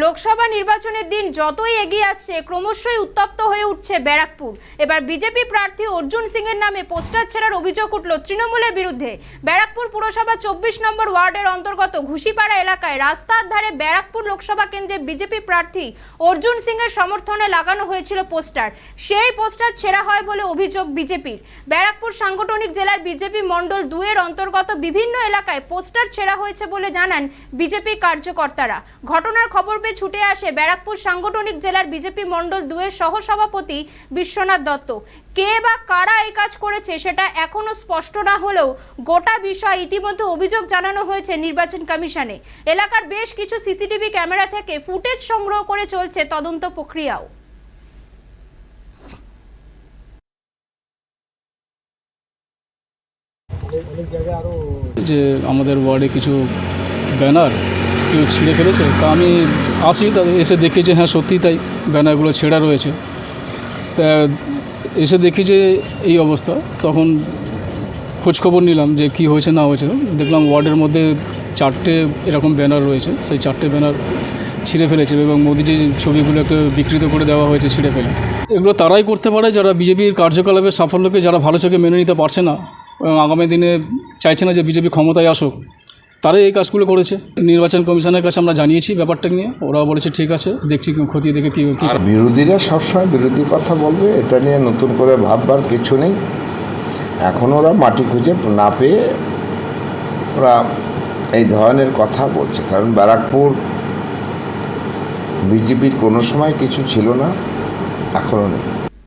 লোকসভা নির্বাচনের দিন যতই এগিয়ে আসছে, ক্রমশই উত্তপ্ত হয়ে উঠছে ব্যারাকপুর। এবার বিজেপি প্রার্থী অর্জুন সিং এর নামে পোস্টার ছেড়ার অভিযোগ উঠল তৃণমূলের বিরুদ্ধে। ব্যারাকপুর পুরসভা চব্বিশ নম্বর ওয়ার্ডের অন্তর্গত ঘুষিপাড়া এলাকায় রাস্তার ধারে ব্যারাকপুর লোকসভা কেন্দ্রে বিজেপি প্রার্থী অর্জুন সিং এর সমর্থনে লাগানো হয়েছিল পোস্টার। সেই পোস্টার ছেঁড়া হয় বলে অভিযোগ বিজেপির। ব্যারাকপুর সাংগঠনিক জেলার বিজেপি মণ্ডল দুয়ের অন্তর্গত বিভিন্ন এলাকায় পোস্টার ছেঁড়া হয়েছে বলে জানান বিজেপির কার্যকর্তারা। ঘটনার খবর পেয়ে ছুটে আসে ব্যারাকপুর সাংগঠনিক জেলার বিজেপি মণ্ডল দুয়ের সহসভাপতি বিশ্বনাথ দত্ত। কে বা কারা এই কাজ করেছে সেটা এখনও স্পষ্ট না হলেও গোটা বিষয় ইতিমধ্যে অভিযোগ জানানো হয়েছে নির্বাচন কমিশনে। এলাকার বেশ কিছু সিসিটিভি ক্যামেরা থেকে ফুটেজ সংগ্রহ করে চলছে তদন্ত প্রক্রিয়াও। যে আমাদের ওয়ার্ডে কিছু ব্যানার কেউ ছিঁড়ে ফেলেছে? তা আমি আসি তাদের এসে দেখি যে হ্যাঁ সত্যিই তাই ব্যানারগুলো ছেঁড়া রয়েছে। তা এসে দেখি যে এই অবস্থা। তখন খোঁজখবর নিলাম যে কি হয়েছে, না হয়েছে। দেখলাম ওয়ার্ডের মধ্যে চারটে এরকম ব্যানার রয়েছে। সেই চারটে ব্যানার ছিঁড়ে ফেলেছে এবং মোদিজির ছবিগুলো একটু বিকৃত করে দেওয়া হয়েছে ছিঁড়ে ফেলে। এগুলো তারাই করতে পারে যারা বিজেপির কার্যকলাপের সাফল্যকে, যারা ভালো চোখে মেনে নিতে পারছে না এবং আগামী দিনে চাইছে না যে বিজেপি ক্ষমতায় আসুক। তারাই এই কাজগুলো করেছে। নির্বাচন কমিশনের কাছে আমরা জানিয়েছি ব্যাপারটা নিয়ে। ওরাও বলেছে, ঠিক আছে, দেখছি খতিয়ে দেখে কী আর বিরোধীরা সবসময় বিরোধী কথা বলবে, এটা নিয়ে নতুন করে ভাববার কিছু নেই। এখন ওরা মাটি খুঁজে না পেয়ে ওরা এই ধরনের কথা বলছে। কারণ ব্যারাকপুর বিজেপির কোনো সময় কিছু ছিল না এখনও নেই।